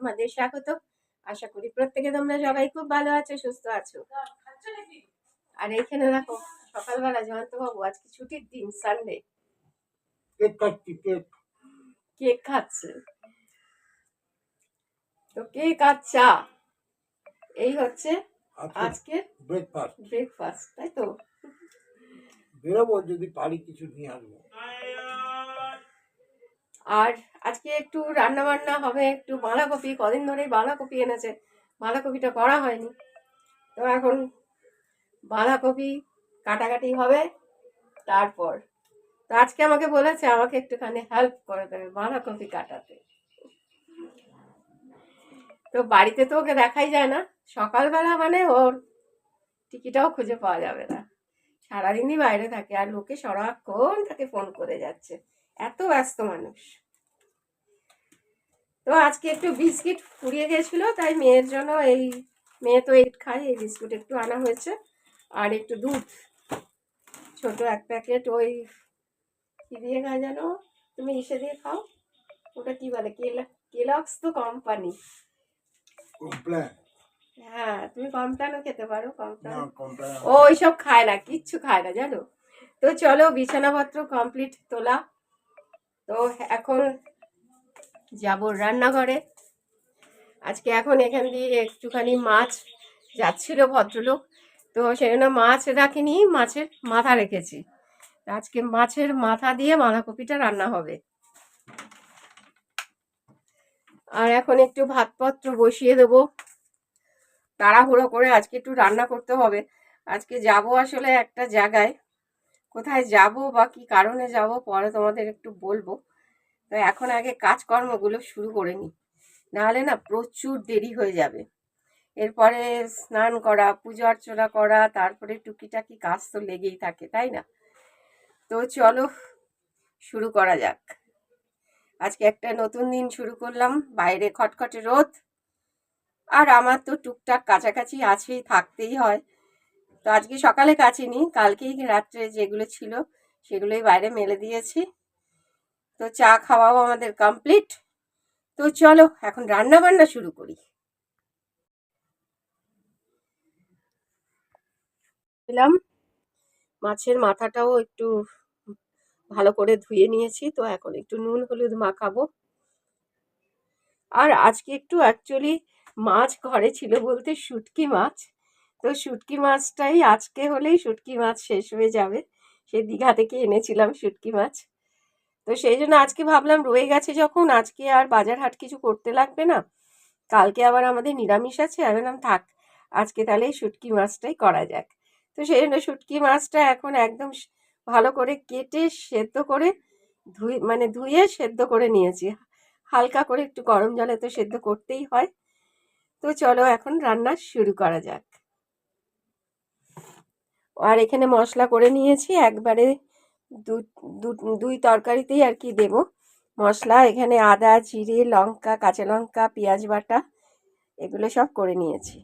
তোমাদের স্বাগত। আশা করি প্রত্যেকে তোমরা সবাই খুব ভালো আছো সুস্থ আছো। আর এইখানে দেখো সকালবেলা জয়ন্ত বাবু আজকে ছুটির দিন সানডে কেক কাটছি কেক। কেক খাচ্ছে। তো কেক আর চা এই হচ্ছে আজকে আজকে ব্রেকফাস্ট ব্রেকফাস্ট তাই তো? বেরোবো যদি পারি কিছু নিয়ে আসব। আর আজকে একটু রান্না বান্না হবে, একটু বাঁধাকপি, কদিন ধরেই বাঁধাকপি এনেছে। বাঁধাকপিটা করা হয়নি। তো এখন বাঁধাকপি কাটাকাটি হবে, তারপর। তো আজকে আমাকে বলেছে, আমাকে একটুখানি হেল্প করে দেবে বাঁধাকপি কাটাতে। তো বাড়িতে তো ওকে দেখাই যায় না। সকালবেলা মানে ওর টিকিটাও খুঁজে পাওয়া যাবে না। সারাদিনই বাইরে থাকে, আর লোকে সারাক্ষণ তাকে ফোন করে যাচ্ছে। এত ব্যস্ত মানুষ। তো আজকে একটু বিস্কিট ফুরিয়ে গেছিল তাই মেয়ের জন্য এই মেয়ে তো এইট খায় এই বিস্কুট একটু আনা হয়েছে। আর একটু দুধ ছোট এক প্যাকেট ওই কি দিয়ে খায় জানো? তুমি ইসে দিয়ে খাও। ওটা কি বলে? কেলা কেলক্স তো কোম্পানি হ্যাঁ তুমি কমপ্লানও খেতে পারো না কমপ্লান কমপ্লেন ও ওইসব খায় না কিচ্ছু খায় না জানো? তো চলো বিছানাপত্র কমপ্লিট তোলা। তো এখন যাব রান্নাঘরে। আজকে এখন এখান দিয়ে একটুখানি মাছ যাচ্ছিল ভদ্রলোক। তো সেই জন্য মাছ রাখিনি, মাছের মাথা রেখেছি। আজকে মাছের মাথা দিয়ে বাঁধাকপিটা রান্না হবে। আর এখন একটু ভাতপত্র বসিয়ে দেবো। তাড়াহুড়ো করে আজকে একটু রান্না করতে হবে। আজকে যাব আসলে একটা জায়গায়। কোথায় যাব বা কি কারণে যাব পরে তোমাদের একটু বলব। তো এখন আগে কাজকর্মগুলো শুরু করে নিই নাহলে না প্রচুর দেরি হয়ে যাবে। এরপরে স্নান করা, পুজো অর্চনা করা, তারপরে টুকিটাকি কাজ তো লেগেই থাকে, তাই না? তো চলো শুরু করা যাক। আজকে একটা নতুন দিন শুরু করলাম, বাইরে খটখটে রোদ। আর আমার তো টুকটাক কাছাকাছি আছেই, থাকতেই হয়। তো আজকে সকালে কাচিনি কালকেই রাত্রে যেগুলো ছিল সেগুলোই বাইরে মেলে দিয়েছি। তো চা খাওয়াও আমাদের কমপ্লিট তো চলো, এখন রান্না বান্না শুরু করি। দিলাম। মাছের মাথাটাও একটু ভালো করে ধুয়ে নিয়েছি, তো এখন একটু নুন হলুদ মাখাবো। আর আজকে একটু অ্যাকচুয়ালি মাছ ঘরে ছিল বলতে শুটকি মাছ। তো শুটকি মাছটাই আজকে হলেই শুটকি মাছ শেষ হয়ে যাবে। সে দীঘা থেকে এনেছিলাম শুটকি মাছ। তো সেই জন্য আজকে ভাবলাম রয়ে গেছে যখন, আজকে আর বাজার হাট কিছু করতে লাগবে না। কালকে আবার আমাদের নিরামিষ আছে, আমি বললাম থাক, আজকে তাহলে শুটকি মাছটাই করা যাক। তো সেই জন্য শুটকি মাছটা এখন একদম ভালো করে কেটে সেদ্ধ করে ধুই মানে ধুয়ে সেদ্ধ করে নিয়েছি। হালকা করে একটু গরম জলে তো সেদ্ধ করতেই হয়। তো চলো এখন রান্না শুরু করা যাক। আর এখানে মশলা করে নিয়েছি, একবারে দুই তরকারিতেই আর কি দেব। মশলা, এখানে আদা, জিরে, লঙ্কা, কাঁচা লঙ্কা, পেঁয়াজ বাটা, এগুলো সব করে নিয়েছি।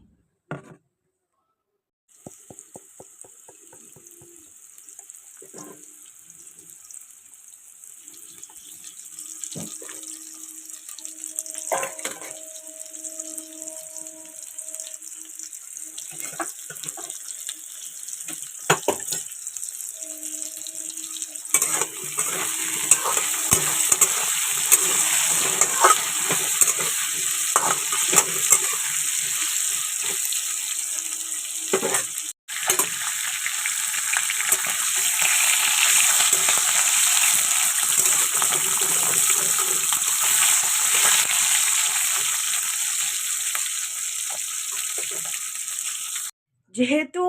যেহেতু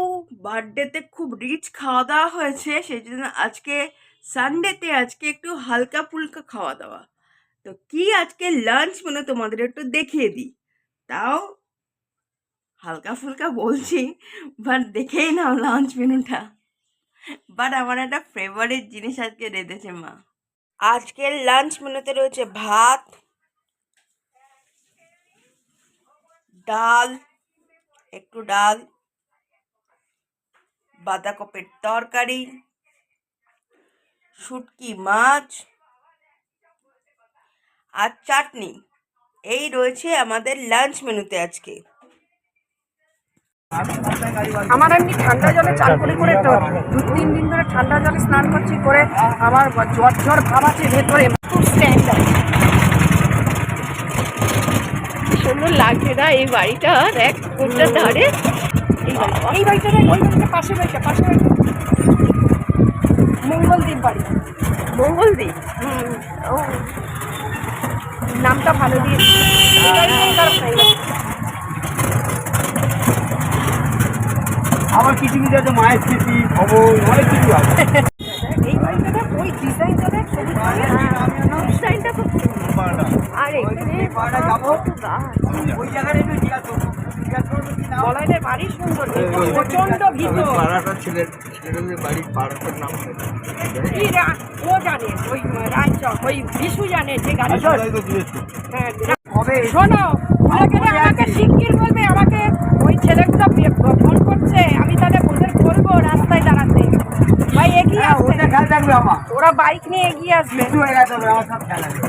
বার্থডেতে খুব রিচ খাওয়া দাওয়া হয়েছে সেই জন্য আজকে সানডেতে আজকে একটু হালকা ফুলকা খাওয়া দাওয়া তো কি আজকে লাঞ্চ মেনু তোমাদের একটু দেখিয়ে দিই। তাও হালকা ফুলকা বলছি বাট দেখেই নাও লাঞ্চ মেনুটা বাট আমার একটা ফেভারিট জিনিস আজকে রেঁধেছে মা। আজকের লাঞ্চ মেনুতে রয়েছে ভাত, ডাল, একটু ডাল, বাঁধাকপির তরকারি, শুটকি মাছ আর চাটনি। এই রয়েছে আমাদের লাঞ্চ মেনুতে আজকে। আমার এমনি ঠান্ডা জলে চান করে করে তো দু তিন দিন ধরে ঠান্ডা জলে স্নান করছি করে আমার জ্বর জ্বর ভাব আছে ভেতরে। খুব স্ট্যান্ডার্ড সুন্দর লাগছে না এই বাড়িটা। দেখ কোনটার ধারে? এই বাড়িটা। এই বাড়িটা দেখ, ওই বাড়িটা পাশে বাড়িটা পাশে বাড়িটা। মঙ্গলদ্বীপ বাড়ি। মঙ্গলদ্বীপ হুম, ও। নামটা ভালো দিয়ে আবার কিছু কিছু আছে মায়ের স্মৃতি খবর অনেক কিছু আছে। এই বাড়িটা দেখ ওই ডিজাইনটা দেখ ছবি ডিজাইনটা খুব সুন্দর। আর এখানে ওই জায়গায় একটু জিজ্ঞাসা করব বাড়ি সুন্দর প্রচণ্ড ভিতর। পাড়াটা ছেলের ছেলেদের বাড়ির পাড়াটার নাম কি ও জানে ওই রায়চক ওই বিশু জানে যে গাড়ি হ্যাঁ, শোনো আমাকে শিগগির বলবে আমাকে ওই ছেলেগুলো ফোন করছে আমি তাহলে ওদের বলব রাস্তায় দাঁড়াতে। ভাই এগিয়ে হ্যাঁ, আসবে। ওটা খেয়াল থাকবে আমার ওরা বাইক নিয়ে এগিয়ে আসবে। কিছু হয়ে গেছে আমার সব খেয়াল আছে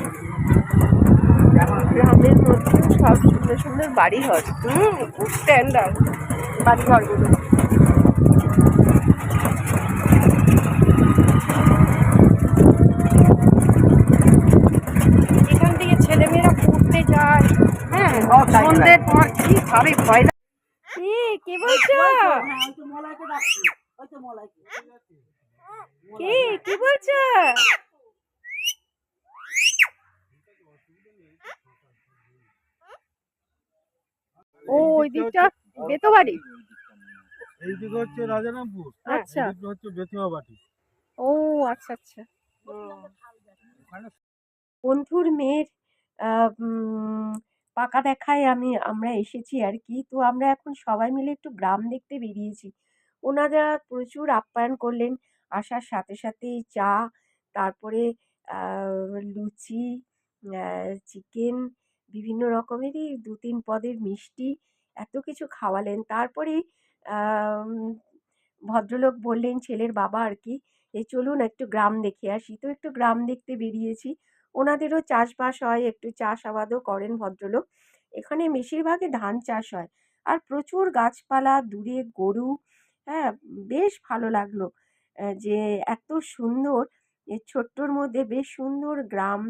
গ্রামের মধ্যে সব সুন্দর সুন্দর বাড়ি হয় হুম খুব স্ট্যান্ডার্ড বাড়ি ঘরগুলো এখান থেকে ছেলেমেয়েরা পড়তে যায়। হ্যাঁ সন্ধ্যের পর কি ভাবে ভয়। কি বলছো? কি কি বলছো? ও ওই দিকটা বেতো বাড়ি এইদিকে হচ্ছে রাজারামপুর আচ্ছা। হচ্ছে ও আচ্ছা আচ্ছা। বন্ধুর মেয়ের আহ, উম, পাকা দেখায় আমি, আমরা এসেছি আর কি। তো আমরা এখন সবাই মিলে একটু গ্রাম দেখতে বেরিয়েছি। ওনারা প্রচুর আপ্যায়ন করলেন আসার সাথে সাথেই চা, তারপরে লুচি চিকেন, বিভিন্ন রকমেরই দু তিন পদের মিষ্টি এত কিছু খাওয়ালেন। তারপরে ভদ্রলোক বললেন, ছেলের বাবা আর কি এই চলুন একটু গ্রাম দেখে আসি। তো একটু গ্রাম দেখতে বেরিয়েছি। ওনাদেরও চাষবাস হয়, একটু চাষাবাদও করেন ভদ্রলোক। এখানে বেশিরভাগই ধান চাষ হয়। আর প্রচুর গাছপালা, দূরে গরু হ্যাঁ বেশ ভালো লাগল। যে এত সুন্দর ছোট্টর মধ্যে বেশ সুন্দর গ্রাম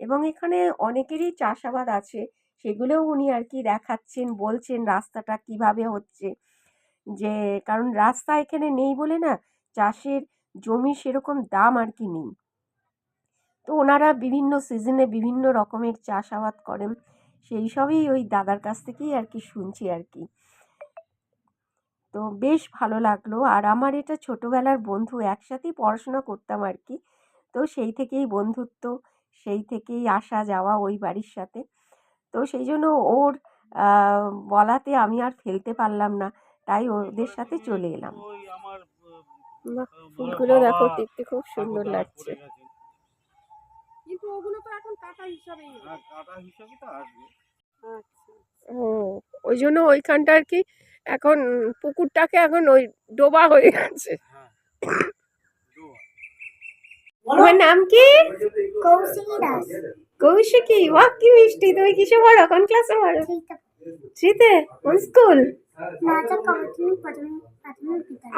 এবং এখানে অনেকেরই চাষাবাদ আছে, সেগুলোও উনি আর কি দেখাচ্ছেন, বলছেন রাস্তাটা কীভাবে হচ্ছে। যে, কারণ রাস্তা এখানে নেই বলে না, চাষের জমি সেরকম দাম আর কি নেই। তো ওনারা বিভিন্ন সিজনে বিভিন্ন রকমের চাষাবাদ করেন। সেই সবই ওই দাদার কাছ থেকেই আর কি শুনছি আর কি। তো বেশ ভালো লাগল। আর আমার এটা ছোটোবেলার বন্ধু একসাথেই পড়াশোনা করতাম আর কি। তো সেই থেকেই বন্ধুত্ব সেই থেকেই আসা যাওয়া ওই বাড়ির সাথে। তো সেই জন্য ওর বলাতে আমি আর ফেলতে পারলাম না। তাই ওদের সাথে চলে এলাম। বাহ, ফুলগুলো দেখো দেখতে খুব সুন্দর লাগছে। কিন্তু ওগুলো তো এখন কাটা হিসাবেই কাটা হিসাবে তো আসবে। ও ওই জন্য ওইখানটা আর কি এখন পুকুরটাকে এখন ওই ডোবা হয়ে গেছে? তোমার নাম কি? কৌশিকী দাস। কৌশিকী বাহ কি মিষ্টি। তুমি কিসে পড়ো? কোন ক্লাসে পড়ো? থ্রিতে। কোন স্কুল?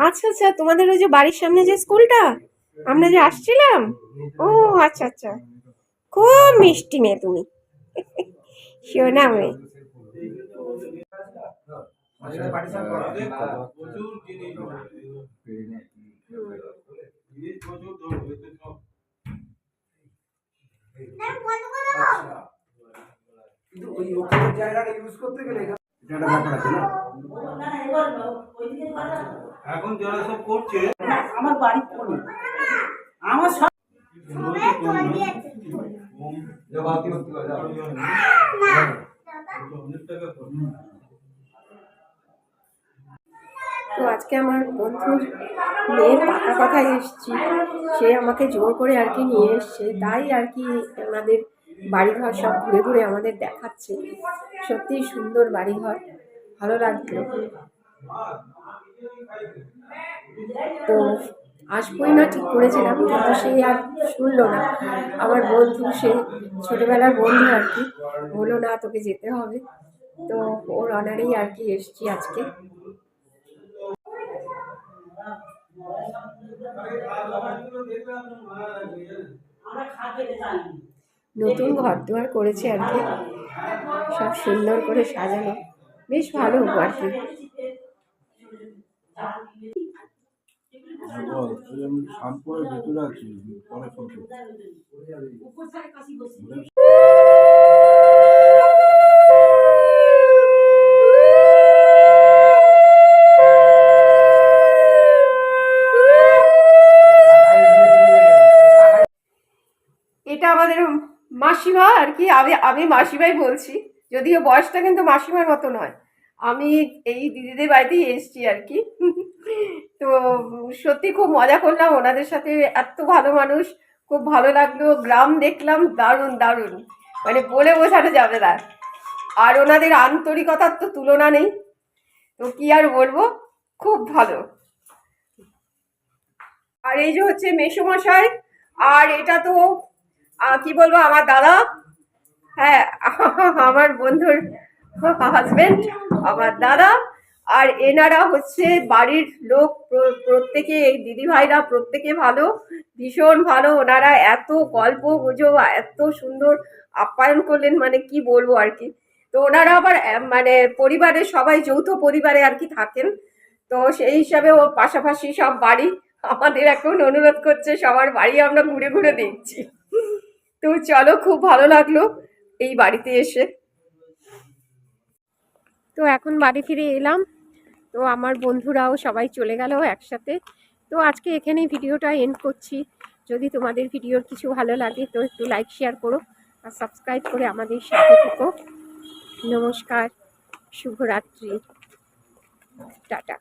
আচ্ছা আচ্ছা। তোমাদের ওই যে বাড়ির সামনে যে স্কুলটা? আমরা যে আসছিলাম? ও আচ্ছা আচ্ছা। খুব মিষ্টি মেয়ে তুমি। শোনা মেয়ে। এখন যারা সব করছে আমার বাড়ি কোনে আমার সব তো আজকে আমার বন্ধুর মেয়ের পাকা কথায় এসেছি। সে আমাকে জোর করে আর কি নিয়ে এসছে। তাই আর কি আমাদের বাড়িঘর সব ঘুরে ঘুরে আমাদের দেখাচ্ছে। সত্যিই সুন্দর বাড়িঘর। ভালো লাগল। তো আসবোই না, ঠিক করেছিলাম, কিন্তু সে আর শুনলো না। আমার বন্ধু, সে ছোটোবেলার বন্ধু আর কি। বলল, না, তোকে যেতে হবে। তো ওর অনারেই আর কি এসছি আজকে। নতুন ঘর দুয়ার করেছে আর কি। সব সুন্দর করে সাজানো। বেশ ভালো আর কি। আমি শানপুরের ভেতরে আছি, পরে এটা আমাদের মাসিমা আর কি, আমি আমি মাসিমাই বলছি। যদিও বয়সটা কিন্তু মাসিমার মতো নয়। আমি এই দিদিদের বাড়িতেই এসেছি আর কি। তো সত্যি খুব মজা করলাম ওনাদের সাথে, এত ভালো মানুষ, খুব ভালো লাগল। গ্রাম দেখলাম, দারুণ দারুণ। মানে বলে বোঝানো যাবে না। আর ওনাদের আন্তরিকতার তো তুলনা নেই। তো কি আর বলব, খুব ভালো। আর এই যে হচ্ছে মেসোমশাই, আর এটা তো কি বলব, আমার দাদা হ্যাঁ আমার বন্ধুর হাজবেন্ড আমার দাদা, আর এনারা হচ্ছে বাড়ির লোক প্রত্যেকে, এই দিদিভাইরা প্রত্যেকে ভালো, ভীষণ ভালো। ওনারা এত গল্প গুজব, এত সুন্দর আপ্যায়ন করলেন মানে কি বলব আর কি। তো ওনারা আবার মানে পরিবারের সবাই, যৌথ পরিবারে আর কি থাকেন। তো সেই হিসাবে ও পাশাপাশি সব বাড়ি, আমাদের এখন অনুরোধ করছে, সবার বাড়ি আমরা ঘুরে ঘুরে দেখছি। তো চলো, খুব ভালো লাগল এই বাড়িতে এসে। তো এখন বাড়ি ফিরে এলাম। তো আমার বন্ধুরাও সবাই চলে গেল একসাথে। তো আজকে এখানেই ভিডিওটা এন্ড করছি। যদি তোমাদের ভিডিওর কিছু ভালো লাগে তো একটু লাইক শেয়ার করো আর সাবস্ক্রাইব করে আমাদের সাথে থেকো। নমস্কার, শুভরাত্রি, টাটা।